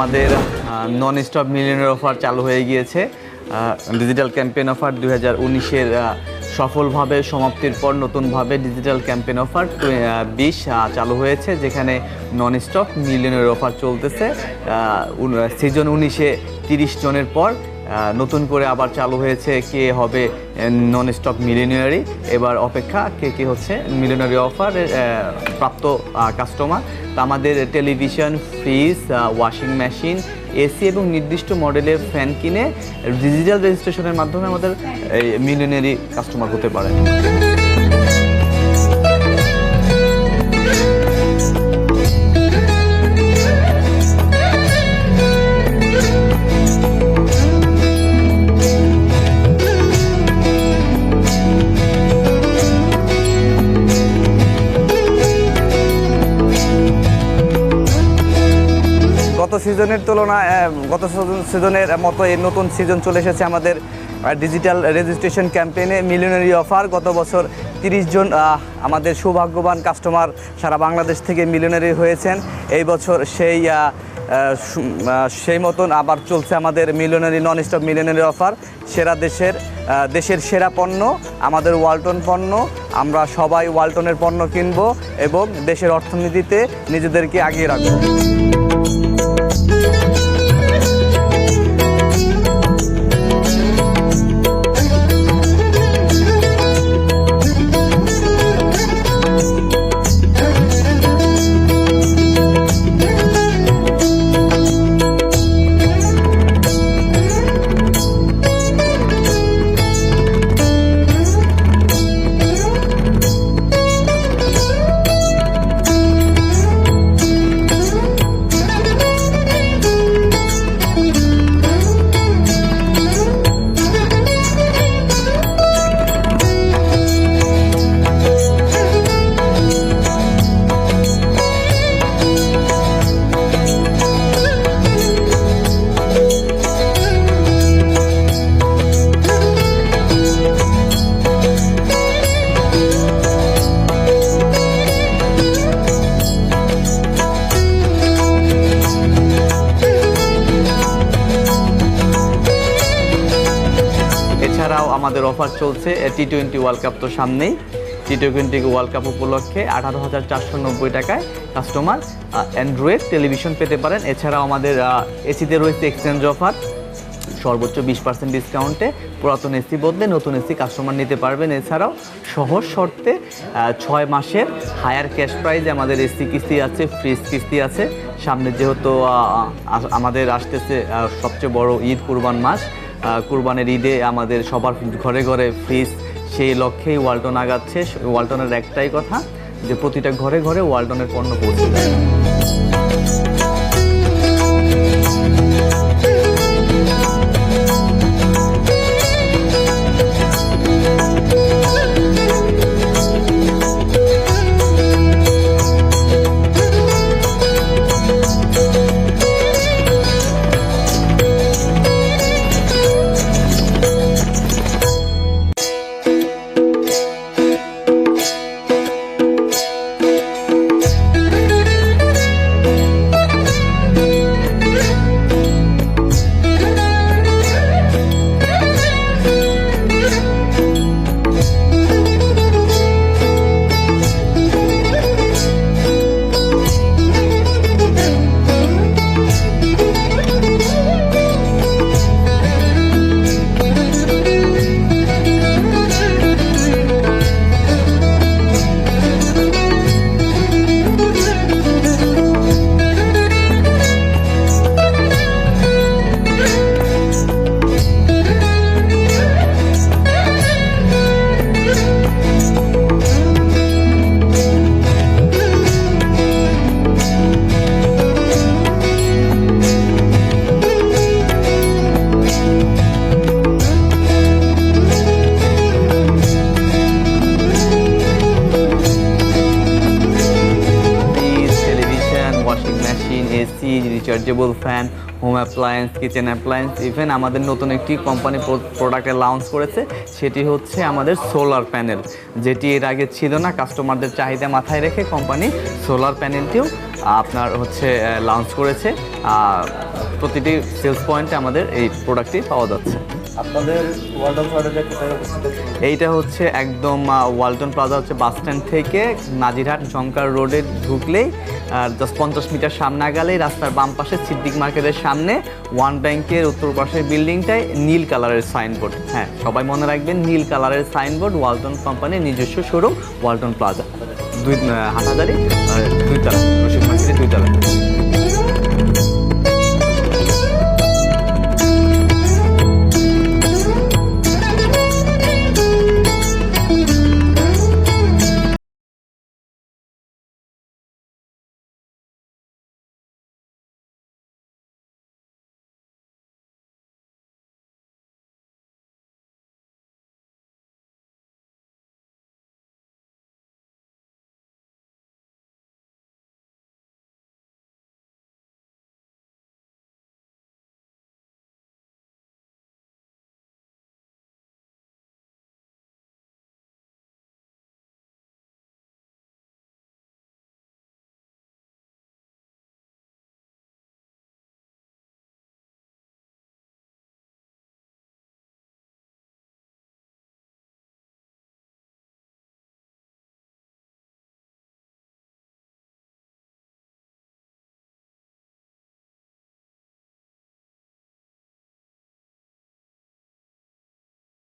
আমাদের নন স্টপ মিলিয়নের অফার চালু হয়ে গিয়েছে। ডিজিটাল ক্যাম্পেন অফার দুই হাজার উনিশের সফলভাবে সমাপ্তির পর নতুনভাবে ডিজিটাল ক্যাম্পেন অফার বিশ চালু হয়েছে, যেখানে নন স্টপ মিলিয়নের অফার চলতেছে সিজন উনিশে তিরিশ জনের পর নতুন করে আবার চালু হয়েছে কে হবে নন স্টপ মিলিনিয়ারি এবার অপেক্ষা কে কে হচ্ছে মিলিনারি অফার প্রাপ্ত কাস্টমার তা আমাদের television fridge washing machine AC এবং নির্দিষ্ট মডেলের ফ্যান কিনে ডিজিটাল রেজিস্ট্রেশনের মাধ্যমে আমাদের মিলিনারি কাস্টমার হতে পারে। সিজনের তুলনায় গত সিজন- সিজনের মতো এই নতুন সিজন চলে এসেছে আমাদের ডিজিটাল রেজিস্ট্রেশন ক্যাম্পেইনে মিলিয়নারি অফার গত বছর তিরিশ জন আমাদের সৌভাগ্যবান কাস্টমার সারা বাংলাদেশ থেকে মিলিয়নারি হয়েছেন। এই বছর সেই সেই মতন আবার চলছে আমাদের মিলিয়নারি নন স্টপ মিলিয়নারি অফার সেরা দেশের দেশের সেরা পণ্য, আমাদের ওয়ালটন পণ্য, আমরা সবাই ওয়ালটনের পণ্য কিনবো এবং দেশের অর্থনীতিতে নিজেদেরকে আগিয়ে রাখব। আমাদের অফার চলছে টি টোয়েন্টি ওয়ার্ল্ড কাপ তো সামনেই। টি টোয়েন্টি ওয়ার্ল্ড কাপ উপলক্ষে আঠারো হাজার চারশো নব্বই টাকায় কাস্টমার অ্যান্ড্রয়েড টেলিভিশন পেতে পারেন। এছাড়াও আমাদের এসিতে রয়েছে এক্সচেঞ্জ অফার সর্বোচ্চ বিশ পার্সেন্ট ডিসকাউন্টে পুরাতন এসি বদলে নতুন এসি কাস্টমার নিতে পারবেন। এছাড়াও সহজ শর্তে ছয় মাসের হায়ার ক্যাশ প্রাইজে আমাদের এসি কিস্তি আছে ফ্রিজ কিস্তি আছে। সামনে যেহেতু আমাদের আসতেছে সবচেয়ে বড় ঈদ কুরবান মাস কুরবানের ঈদে আমাদের সবার ঘরে ঘরে ফ্রিজ, সেই লক্ষ্যেই ওয়ালটন আগাচ্ছে। ওয়ালটনের একটাই কথা যে প্রতিটা ঘরে ঘরে ওয়ালটনের পণ্য পৌঁছে দেয় rechargeable fan home appliance kitchen appliance even আমাদের নতুন একটি কোম্পানি প্রোডাক্টে লঞ্চ করেছে, সেটি হচ্ছে আমাদের সোলার প্যানেল যেটি এর আগে ছিল না কাস্টমারদের চাহিদা মাথায় রেখে কোম্পানি সোলার প্যানেলটিও আপনার হচ্ছে লঞ্চ করেছে প্রতিটি সেলস পয়েন্টে আমাদের এই প্রোডাক্টটি পাওয়া যাচ্ছে। এইটা হচ্ছে একদম ওয়ালটন প্লাজা হচ্ছে বাস স্ট্যান্ড থেকে নাজিরহাট জঙ্কার রোডে ঢুকলেই জাস্ট পঞ্চাশ মিটার সামনে গেলেই রাস্তার বাম পাশে সিদ্দিক মার্কেটের সামনে ওয়ান ব্যাংকের উত্তর পাশের বিল্ডিংটায় নীল কালারের সাইনবোর্ড হ্যাঁ সবাই মনে রাখবেন নীল কালারের সাইনবোর্ড ওয়ালটন কোম্পানির নিজস্ব শোরুম ওয়ালটন প্লাজা দুই আহ, দুইতলা দুইতলা।